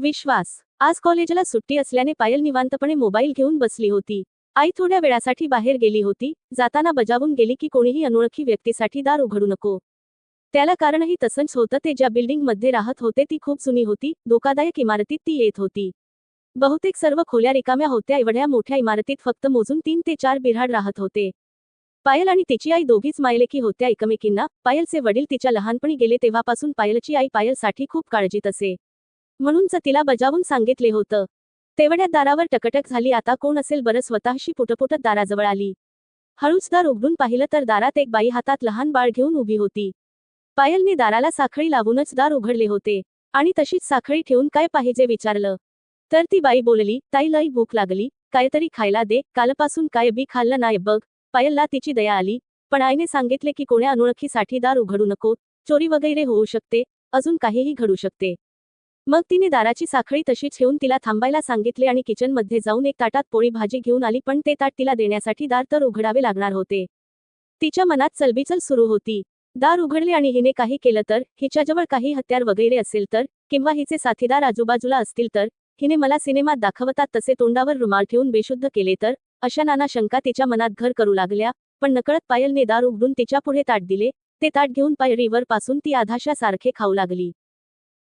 विश्वास. आज कॉलेजला सुट्टी असल्याने पायल निवांतपणे मोबाईल घेऊन बसली होती. आई थोड्या वेळासाठी बाहेर गेली होती जाताना बजावून गेली की कोणीही अनोळखी व्यक्तीसाठी दार उघडू नको. त्याला कारणही तसंच होतं ते ज्या बिल्डिंगमध्ये राहत होते ती खूप जुनी होती धोकादायक इमारतीत ती येत होती. बहुतेक सर्व खोल्या रिकाम्या होत्या एवढ्या मोठ्या इमारतीत फक्त मोजून तीन ते चार बिऱ्हाड राहत होते. पायल आणि तिची आई दोघीच मायलेकी होत्या एकमेकींना पायलचे वडील तिच्या लहानपणी गेले तेव्हापासून पायलची आई पायलसाठी खूप काळजीत असे. म्हणूनच तिला बजावून सांगितले होतं. तेवढ्यात दारावर टकटक झाली आता कोण असेल बरं स्वतःशी पुटपुटत दाराजवळ आली. हळूच दार उघडून पाहिलं तर दारात एक बाई हातात लहान बाळ घेऊन उभी होती. पायलने दाराला साखळी लावूनच दार उघडले होते आणि तशीच साखळी ठेवून काय पाहिजे विचारलं. तर ती बाई बोलली ताई लई भूक लागली काहीतरी खायला दे कालपासून काय बी खाल्लं नाही बघ पायलला तिची दया आली पण आईने सांगितले की कोण्या अनोळखीसाठी दार उघडू नको चोरी वगैरे होऊ शकते अजून काहीही घडू शकते. मग तिने दाराची साखळी तशीच ठेवून तिला थांबायला सांगितले आणि किचनमध्ये जाऊन एक ताटात पोळी भाजी घेऊन आली पण ते ताट तिला देण्यासाठी दार तर उघडावे लागणार होते. तिच्या मनात चलबिचल सुरू होती. दार उघडले आणि हिने काही केलं तर हिच्याजवळ काही हत्यार वगैरे असेल तर किंवा हिचे साथीदार आजूबाजूला असतील तर हिने मला सिनेमात दाखवतात तसे तोंडावर रुमाल ठेवून बेशुद्ध केले तर अशा नाना शंका तिच्या मनात घर करू लागल्या पण नकळत पायलने दार उघडून तिच्या पुढे ताट दिले ते ताट घेऊन पायरीवर पासून ती आधाशासारखे खाऊ लागली.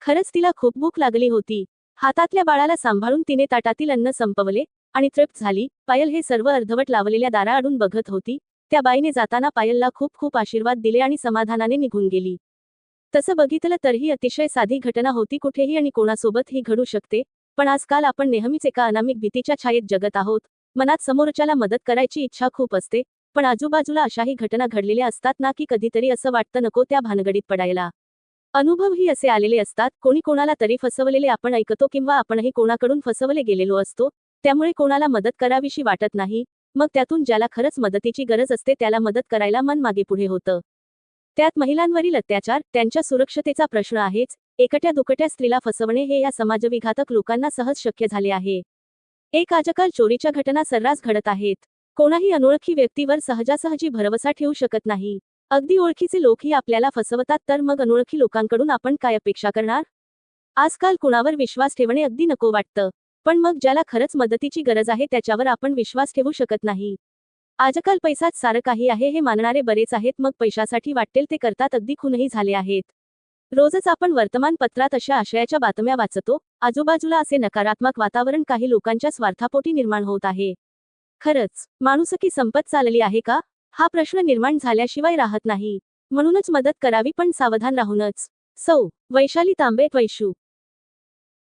खरंच तिला खूप भूक लागली होती. हातातल्या बाळाला सांभाळून तिने ताटातील अन्न संपवले आणि तृप्त झाली. पायल हे सर्व अर्धवट लावलेल्या दाराआडून बघत होती. त्या बाईने जाताना पायलला खूप खूप आशीर्वाद दिले आणि समाधानाने निघून गेली. तसं बघितलं तर ही अतिशय साधी घटना होती कुठेही आणि कोणासोबत ही घडू शकते पण आजकाल आपण नेहमीच एका अनामिक भीतीच्या छायेत जगत आहोत. मनात समोरच्याला मदत करायची इच्छा खूप असते पण आजूबाजूला अशाही घटना घडलेल्या असतात ना की कधीतरी असं वाटतं नको त्या भानगडीत पडायला. अनुभवही असे आलेले असतात कोणी कोणाला तरी फसवलेले आपण ऐकतो किंवा आपणही कोणाकडून फसवले गेलेलो असतो त्यामुळे कोणाला मदत करावीशी वाटत नाही मग त्यातून ज्याला खरंच मदतीची गरज असते त्याला मदत करायला मन मागे पुढे होतं. त्यात महिलांवरील अत्याचार त्यांच्या सुरक्षतेचा प्रश्न आहेच एकट्या दुकट्या स्त्रीला फसवणे हे या समाजविघातक लोकांना सहज शक्य झाले आहे. एक आजकाल चोरीच्या घटना सर्रास घडत आहेत. कोणाही अनोळखी व्यक्तीवर सहजासहजी भरवसा ठेवू शकत नाही. अगदी ओळखीचे लोकही आपल्याला फसवतात तर मग अनोळखी लोकांकडून आपण काय अपेक्षा करणार? आजकाल कुणावर विश्वास ठेवणे अगदी नको वाटतं. पण मग ज्याला खरंच मदतीची गरज आहे त्याच्यावर आपण विश्वास ठेवू शकत नाही. आजकाल पैसाच सारं काही आहे हे मानणारे बरेच आहेत मग पैशासाठी वाटेल ते करतात अगदी खूनही झाले आहेत. रोजच आपण वर्तमानपत्रात अशा आशयाच्या बातम्या वाचतो आजूबाजूला असे नकारात्मक वातावरण काही लोकांच्या स्वार्थापोटी निर्माण होत आहे. खरंच माणुसकी संपत चालली आहे का? हा प्रश्न निर्माण झाल्याशिवाय राहत नाही. म्हणूनच मदत करावी पण सावधान राहूनच. सौ वैशाली तांबे वैशू.